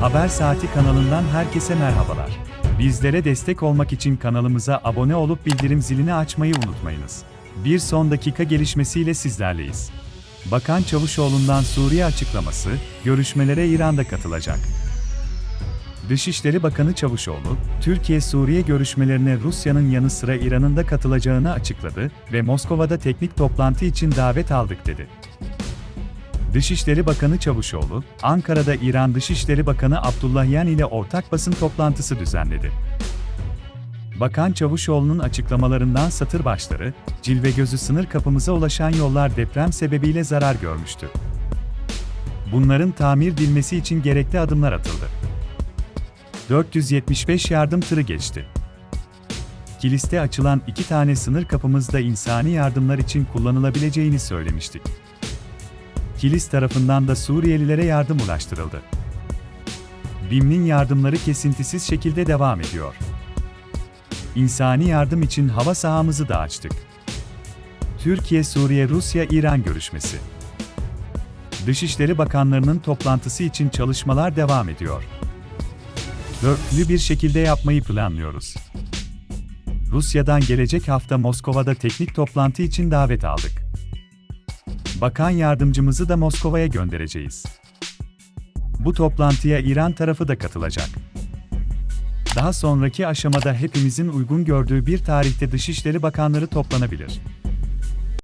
Haber Saati kanalından herkese merhabalar. Bizlere destek olmak için kanalımıza abone olup bildirim zilini açmayı unutmayınız. Bir son dakika gelişmesiyle sizlerleyiz. Bakan Çavuşoğlu'ndan Suriye açıklaması, görüşmelere İran'da katılacak. Dışişleri Bakanı Çavuşoğlu, Türkiye-Suriye görüşmelerine Rusya'nın yanı sıra İran'ın da katılacağını açıkladı ve Moskova'da teknik toplantı için davet aldık dedi. Dışişleri Bakanı Çavuşoğlu, Ankara'da İran Dışişleri Bakanı Abdullahyan ile ortak basın toplantısı düzenledi. Bakan Çavuşoğlu'nun açıklamalarından satır başları, cilve gözü sınır kapımıza ulaşan yollar deprem sebebiyle zarar görmüştü. Bunların tamir edilmesi için gerekli adımlar atıldı. 475 yardım tırı geçti. Kilis'te açılan iki tane sınır kapımızda insani yardımlar için kullanılabileceğini söylemiştik. Kilis tarafından da Suriyelilere yardım ulaştırıldı. BİM'in yardımları kesintisiz şekilde devam ediyor. İnsani yardım için hava sahamızı da açtık. Türkiye, Suriye, Rusya, İran görüşmesi. Dışişleri Bakanlarının toplantısı için çalışmalar devam ediyor. Dörtlü bir şekilde yapmayı planlıyoruz. Rusya'dan gelecek hafta Moskova'da teknik toplantı için davet aldık. Bakan yardımcımızı da Moskova'ya göndereceğiz. Bu toplantıya İran tarafı da katılacak. Daha sonraki aşamada hepimizin uygun gördüğü bir tarihte Dışişleri Bakanları toplanabilir.